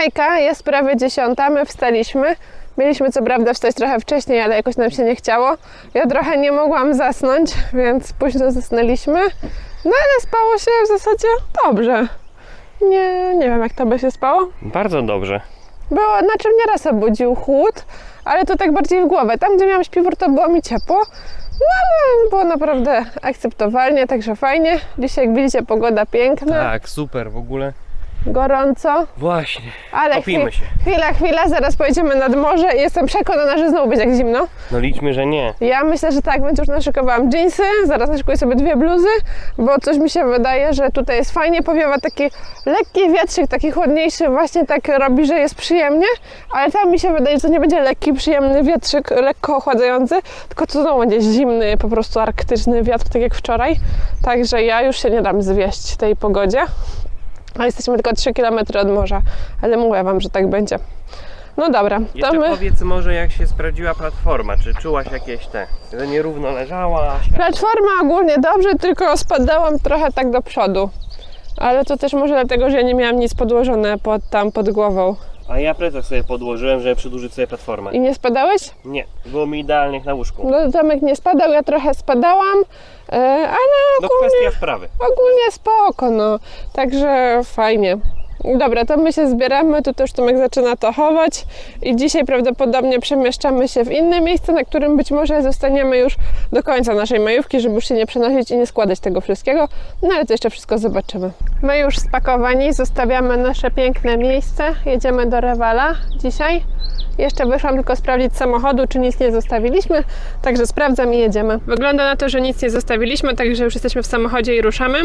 Hejka, jest prawie dziesiąta, my wstaliśmy. Mieliśmy co prawda wstać trochę wcześniej, ale jakoś nam się nie chciało. Ja trochę nie mogłam zasnąć, więc późno zasnęliśmy. No ale spało się w zasadzie dobrze. Nie, nie wiem jak to by się spało. Bardzo dobrze. Było, znaczy mnie raz obudził chłód, ale to tak bardziej w głowę. Tam, gdzie miałam śpiwór, to było mi ciepło. No ale było naprawdę akceptowalnie, także fajnie. Dzisiaj, jak widzicie, pogoda piękna, Tak, super w ogóle. Gorąco. Właśnie. Ale chwi- się. chwila, chwila, zaraz pojedziemy nad morze i jestem przekonana, że znowu będzie jak zimno. No liczmy, że nie. Ja myślę, że tak, więc już naszykowałam dżinsy, zaraz naszykuję sobie dwie bluzy, bo coś mi się wydaje, że tutaj jest fajnie, powiewa taki lekki wietrzyk, taki chłodniejszy, właśnie tak robi, że jest przyjemnie, ale tam mi się wydaje, że to nie będzie lekki, przyjemny wietrzyk, lekko ochładzający, tylko to znowu będzie zimny, po prostu arktyczny wiatr, tak jak wczoraj, także ja już się nie dam zwieść tej pogodzie. A jesteśmy tylko 3 km od morza, ale mówię Wam, że tak będzie. No dobra, to Jeszcze my... powiedz może jak się sprawdziła platforma, czy czułaś jakieś te, że nierówno leżałaś? Platforma ogólnie dobrze, tylko spadałam trochę tak do przodu. Ale to też może dlatego, że ja nie miałam nic podłożone pod, tam pod głową. A ja plecak sobie podłożyłem, żeby przedłużyć sobie platformę. I nie spadałeś? Nie, było mi idealnie jak na łóżku. No Tomek nie spadał, ja trochę spadałam, e, ale No ogólnie, kwestia wprawy. ogólnie spoko, no. Także fajnie. Dobra, to my się zbieramy, tu też Tomek zaczyna to chować i dzisiaj prawdopodobnie przemieszczamy się w inne miejsce, na którym być może zostaniemy już do końca naszej majówki, żeby już się nie przenosić i nie składać tego wszystkiego, no ale to jeszcze wszystko zobaczymy. My już spakowani, zostawiamy nasze piękne miejsce, jedziemy do Rewala dzisiaj. Jeszcze wyszłam tylko sprawdzić samochodu, czy nic nie zostawiliśmy, także sprawdzam i jedziemy. Wygląda na to, że nic nie zostawiliśmy, także już jesteśmy w samochodzie i ruszamy.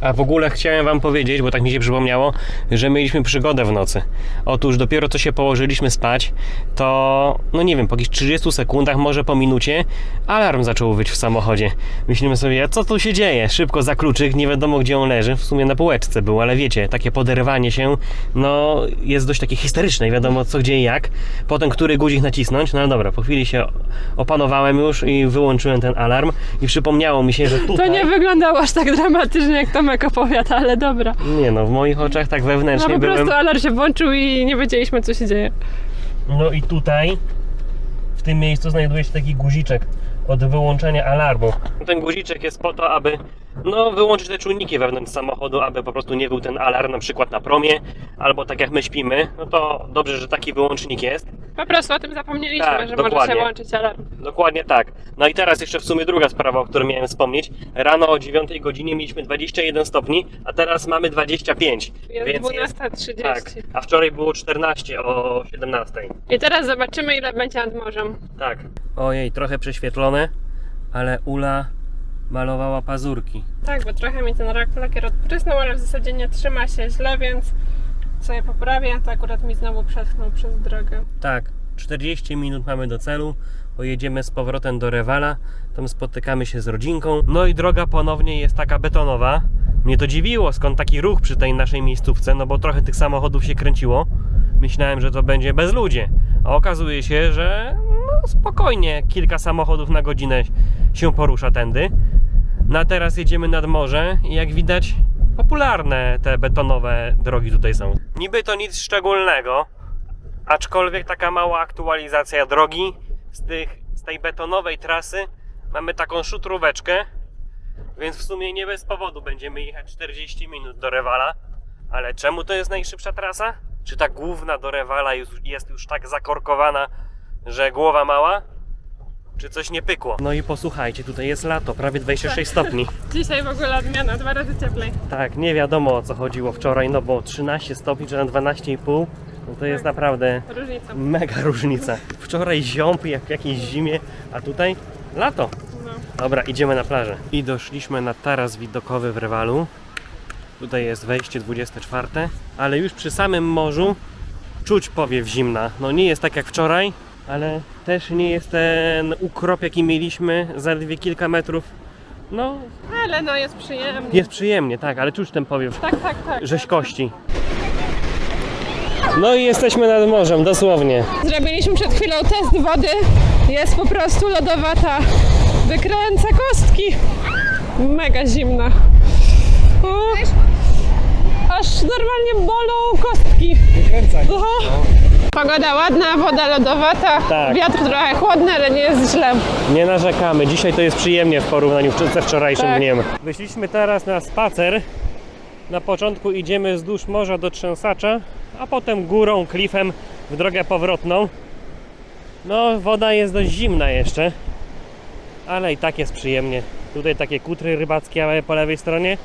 A w ogóle chciałem wam powiedzieć, bo tak mi się przypomniało, że mieliśmy przygodę w nocy. Otóż dopiero co się położyliśmy spać, to no nie wiem, po jakichś 30 sekundach, może po minucie, alarm zaczął wyć w samochodzie. Myślimy sobie, co tu się dzieje? Szybko za kluczyk, nie wiadomo gdzie on leży. W sumie na półeczce był, ale wiecie, takie poderwanie się, no jest dość takie histeryczne i wiadomo co, gdzie i jak. Który guzik nacisnąć, no dobra, po chwili się opanowałem już i wyłączyłem ten alarm i przypomniało mi się, że To tutaj... nie wyglądało aż tak dramatycznie, jak Tomek opowiada, ale dobra. Nie no, w moich oczach tak No wewnętrznie po byłem. prostu alarm się włączył i nie wiedzieliśmy, co się dzieje. No i tutaj, w tym miejscu znajduje się taki guziczek od wyłączenia alarmu. Ten guziczek jest po to, aby no, wyłączyć te czujniki wewnątrz samochodu, aby po prostu nie był ten alarm na przykład na promie, albo tak jak my śpimy, no to dobrze, że taki wyłącznik jest. Po prostu o tym zapomnieliśmy, Tak, że może dokładnie. się włączyć alarm. Dokładnie tak. No i teraz jeszcze w sumie druga sprawa, o której miałem wspomnieć. Rano o 9 godzinie mieliśmy 21 stopni, a teraz mamy 25. Jest więc 12.30. Tak, a wczoraj było 14 o 17. I teraz zobaczymy, ile będzie nad morzem. Tak. Ojej, trochę prześwietlone, ale Ula malowała pazurki. Tak, bo trochę mi ten rak lakier odprysnął, ale w zasadzie nie trzyma się źle, więc sobie poprawię. To akurat mi znowu przetknął przez drogę. Tak, 40 minut mamy do celu. Pojedziemy z powrotem do Rewala. Tam spotykamy się z rodzinką. No i droga ponownie jest taka betonowa. Mnie to dziwiło, skąd taki ruch przy tej naszej miejscówce, no bo trochę tych samochodów się kręciło. Myślałem, że to będzie bez ludzie. A okazuje się, że no spokojnie kilka samochodów na godzinę się porusza tędy. No a teraz jedziemy nad morze i jak widać popularne te betonowe drogi tutaj są. Niby to nic szczególnego, aczkolwiek taka mała aktualizacja drogi z, tych, z tej betonowej trasy mamy taką szutróweczkę, więc w sumie nie bez powodu będziemy jechać 40 minut do Rewala. Ale czemu to jest najszybsza trasa? Czy ta główna do Rewala jest już tak zakorkowana, że głowa mała? Czy coś nie pykło? No i posłuchajcie, tutaj jest lato, prawie 26 stopni. Dzisiaj w ogóle odmiana, dwa razy cieplej. Tak, nie wiadomo o co chodziło wczoraj, no bo 13 stopni czy na 12,5 no to jest Tak. naprawdę Różnica. mega różnica. Wczoraj ziąb jak w jakiejś zimie, a tutaj lato. No. Dobra, idziemy na plażę. I doszliśmy na taras widokowy w Rewalu. Tutaj jest wejście 24, ale już przy samym morzu czuć powiew zimna. No nie jest tak jak wczoraj, ale też nie jest ten ukrop jaki mieliśmy zaledwie kilka metrów. No, Ale no jest przyjemnie. jest przyjemnie, tak, ale czuć ten powiew Tak, tak, tak. rzeźkości. No i jesteśmy nad morzem, dosłownie. Zrobiliśmy przed chwilą test wody. Jest po prostu lodowata. Wykręca kostki. Mega zimna. Aż normalnie bolą kostki. nakręcać. Pogoda ładna, woda lodowata, Tak. wiatr trochę chłodny, ale nie jest źle. Nie narzekamy. Dzisiaj to jest przyjemnie w porównaniu ze wczorajszym Tak. dniem. Wyszliśmy teraz na spacer. Na początku idziemy wzdłuż morza do Trzęsacza, a potem górą, klifem w drogę powrotną. No, woda jest dość zimna jeszcze, ale i tak jest przyjemnie. Tutaj takie kutry rybackie ale po lewej stronie.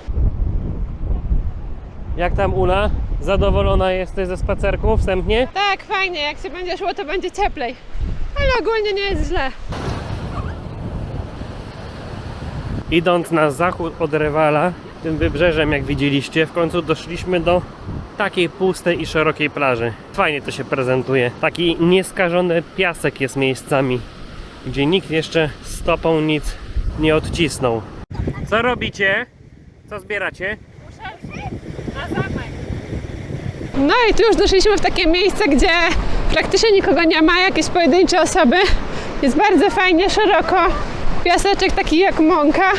Jak tam Ula? Zadowolona jesteś ze spacerku wstępnie? Tak, fajnie, jak się będzie szło, to będzie cieplej. Ale ogólnie nie jest źle. Idąc na zachód od Rewala, tym wybrzeżem jak widzieliście, w końcu doszliśmy do takiej pustej i szerokiej plaży. Fajnie to się prezentuje. Taki nieskażony piasek jest miejscami, gdzie nikt jeszcze stopą nic nie odcisnął. Co robicie? Co zbieracie? No i tu już doszliśmy w takie miejsce, gdzie praktycznie nikogo nie ma, jakieś pojedyncze osoby. Jest bardzo fajnie, szeroko. Piaseczek taki jak mąka.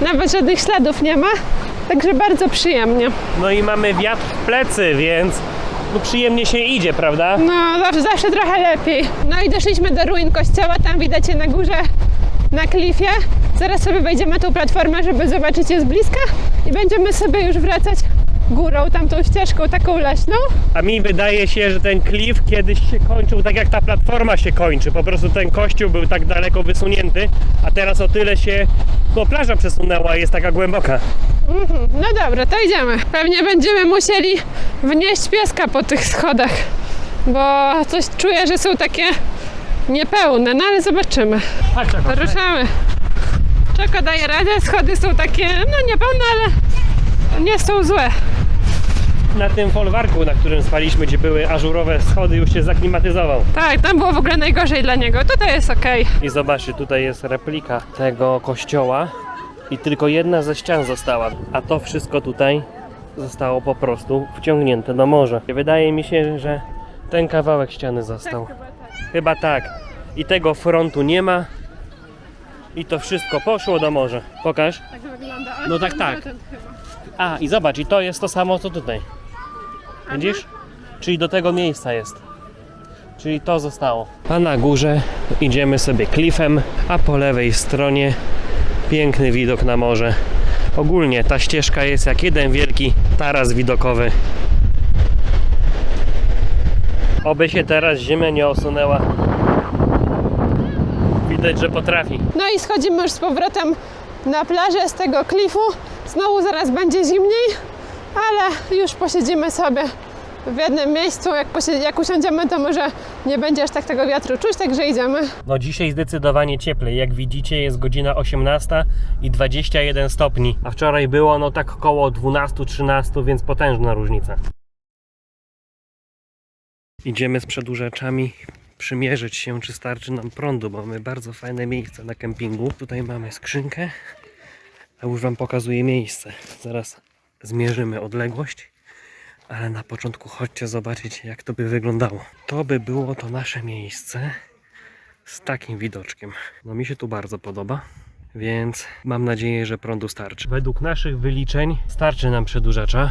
Nawet żadnych śladów nie ma. Także bardzo przyjemnie. No i mamy wiatr w plecy, więc no przyjemnie się idzie, prawda? No, zawsze, zawsze trochę lepiej. No i doszliśmy do ruin kościoła, tam widać je na górze, na klifie. Zaraz sobie wejdziemy tą platformę, żeby zobaczyć je z bliska i będziemy sobie już wracać górą, tamtą ścieżką taką leśną. A mi wydaje się, że ten klif kiedyś się kończył tak jak ta platforma się kończy. Po prostu ten kościół był tak daleko wysunięty, a teraz o tyle się no, plaża przesunęła i jest taka głęboka. No dobra, to idziemy. Pewnie będziemy musieli wnieść pieska po tych schodach, bo coś czuję, że są takie niepełne, no ale zobaczymy. Ruszamy. Czeko daje radę, schody są takie, no niepełne, ale nie są złe. Na tym folwarku, na którym spaliśmy, gdzie były ażurowe schody, już się zaklimatyzował. Tak, tam było w ogóle najgorzej dla niego. Tutaj jest ok. I zobaczcie, tutaj jest replika tego kościoła i tylko jedna ze ścian została, a to wszystko tutaj zostało po prostu wciągnięte do morza. Wydaje mi się, że ten kawałek ściany został. Chyba tak. I tego frontu nie ma. I to wszystko poszło do morza. Pokaż. Tak wygląda. No tak, tak. A, i zobacz, i to jest to samo co tutaj. Widzisz? Czyli do tego miejsca jest. Czyli to zostało. A na górze idziemy sobie klifem, a po lewej stronie piękny widok na morze. Ogólnie ta ścieżka jest jak jeden wielki taras widokowy. Oby się teraz zimę nie osunęła. Widać, że potrafi. No i schodzimy już z powrotem na plażę z tego klifu. Znowu zaraz będzie zimniej, ale już posiedzimy sobie w jednym miejscu. Jak, jak usiądziemy, to może nie będzie aż tak tego wiatru czuć, także idziemy. No dzisiaj zdecydowanie cieplej. Jak widzicie jest godzina 18 i 21 stopni. A wczoraj było no tak koło 12-13, więc potężna różnica. Idziemy z przedłużaczami przymierzyć się, czy starczy nam prądu, mamy bardzo fajne miejsce na kempingu. Tutaj mamy skrzynkę, a już Wam pokazuję miejsce. Zaraz zmierzymy odległość, ale na początku chodźcie zobaczyć, jak to by wyglądało. To by było to nasze miejsce z takim widoczkiem. No mi się tu bardzo podoba, więc mam nadzieję, że prądu starczy. Według naszych wyliczeń starczy nam przedłużacza,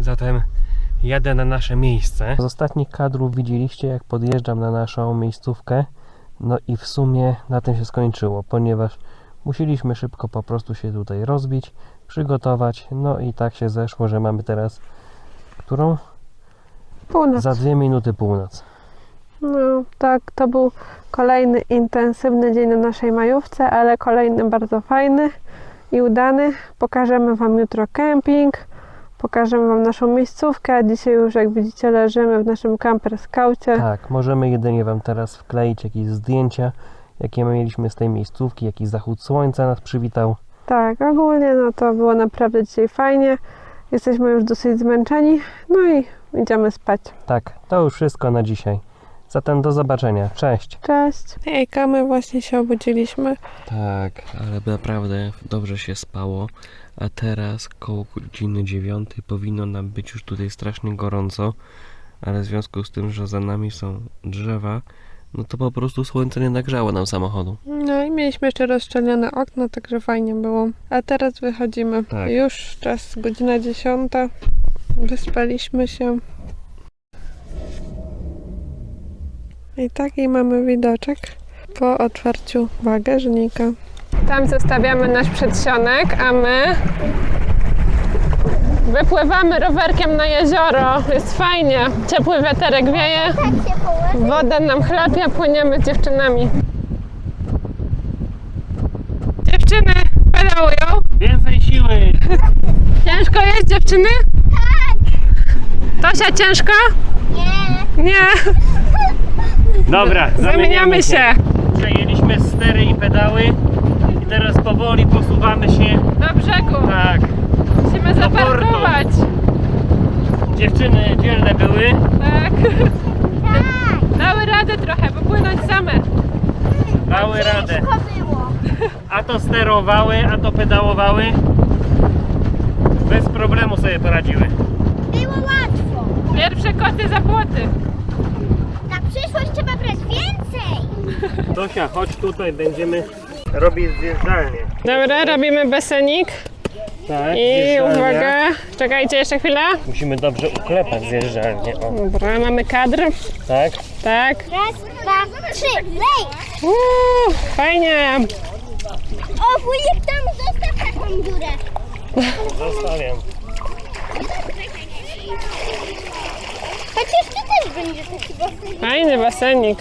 zatem jadę na nasze miejsce. Z ostatnich kadrów widzieliście, jak podjeżdżam na naszą miejscówkę. No i w sumie na tym się skończyło, ponieważ musieliśmy szybko po prostu się tutaj rozbić, przygotować. No i tak się zeszło, że mamy teraz którą? Północ. Za dwie minuty północ. No tak, to był kolejny intensywny dzień na naszej majówce, ale kolejny bardzo fajny i udany. Pokażemy Wam jutro kemping, pokażemy Wam naszą miejscówkę, a dzisiaj już jak widzicie leżymy w naszym camper skaucie. Tak, możemy jedynie Wam teraz wkleić jakieś zdjęcia, jakie mieliśmy z tej miejscówki, jaki zachód słońca nas przywitał. Tak, ogólnie no to było naprawdę dzisiaj fajnie. Jesteśmy już dosyć zmęczeni, no i idziemy spać. Tak, to już wszystko na dzisiaj. Zatem do zobaczenia. Cześć. Cześć. Hejka, my właśnie się obudziliśmy. Tak, ale naprawdę dobrze się spało. A teraz koło godziny dziewiątej powinno nam być już tutaj strasznie gorąco. Ale w związku z tym, że za nami są drzewa, no to po prostu słońce nie nagrzało nam samochodu. No i mieliśmy jeszcze rozszczelnione okno, także fajnie było. A teraz wychodzimy. Tak. Już czas, godzina dziesiąta. Wyspaliśmy się. I taki mamy widoczek po otwarciu bagażnika. Tam zostawiamy nasz przedsionek, a my wypływamy rowerkiem na jezioro. Jest fajnie. Ciepły wiaterek wieje, Tak się woda nam chlapia, płyniemy z dziewczynami. Dziewczyny pedałują. Więcej siły! Ciężko jest dziewczyny? Tak. Tosia ciężko? Nie. Nie. Dobra, Zamieniamy się. Przejęliśmy stery i pedały i teraz powoli posuwamy się. Do brzegu. Tak, Musimy zaparkować. dziewczyny dzielne były. Tak. Tak. Dały radę trochę, bo płynąć same. Dały radę. Było. A to sterowały, a to pedałowały. Bez problemu sobie poradziły. Było łatwo. Pierwsze koty za płoty. Na przyszłość trzeba brać więcej. Tosia, chodź tutaj, będziemy robić zjeżdżalnię. Dobra, robimy besenik. Tak, I zjeżdżalnia. uwaga, czekajcie jeszcze chwilę. Musimy dobrze uklepać zjeżdżalnię. O, Dobra, mamy kadr. tak? Tak. Raz, dwa, trzy. Lej. Uuu, fajnie. O, wujek tam zostaw taką dziurę. Zostawiam. Chociaż tu też będzie taki basen. Fajny basenik.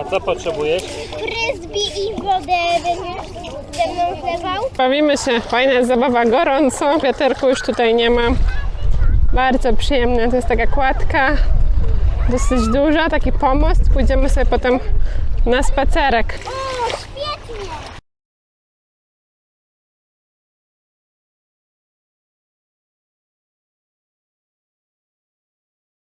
A co potrzebujesz? Frisbee i wodę będziesz. Bawimy się. Fajna zabawa, gorąco. Wiaterku już tutaj nie ma. Bardzo przyjemne. To jest taka kładka. Dosyć duża, taki pomost. Pójdziemy sobie potem na spacerek.